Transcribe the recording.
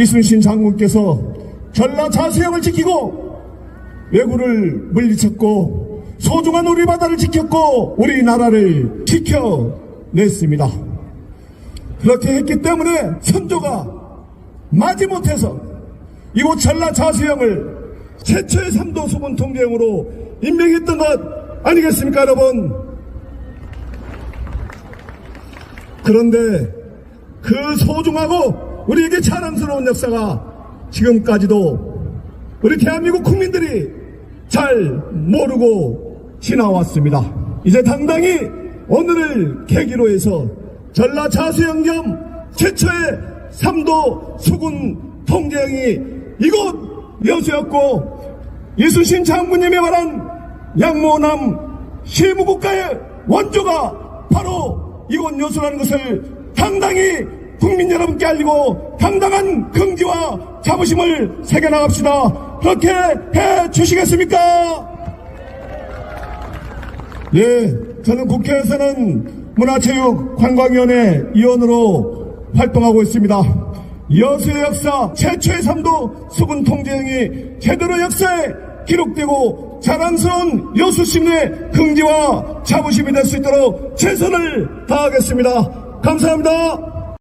이순신 장군께서 전라 자수형을 지키고 왜구를 물리쳤고 소중한 우리 바다를 지켰고 우리나라를 지켜냈습니다. 그렇게 했기 때문에 선조가 마지못해서 이곳 전라 자수형을 최초의 삼도 수분 통제형으로 임명했던 것 아니겠습니까 여러분? 그런데 그 소중하고 우리에게 자랑스러운 역사가 지금까지도 우리 대한민국 국민들이 잘 모르고 지나왔습니다. 이제 당당히 오늘을 계기로 해서 전라 자수형 겸 최초의 삼도 수군 통제형이 이곳 여수였고 이순신 장군님이 말한 양모남 실무국가의 원조가 바로 이곳 여수라는 것을 당당히 국민 여러분께 알리고 당당한 긍지와 자부심을 새겨나갑시다. 그렇게 해 주시겠습니까? 예, 저는 국회에서는 문화체육관광위원회 위원으로 활동하고 있습니다. 여수의 역사 최초의 삼도 수군 통제형이 제대로 역사에 기록되고 자랑스러운 여수 시민의 긍지와 자부심이 될 수 있도록 최선을 다하겠습니다. 감사합니다.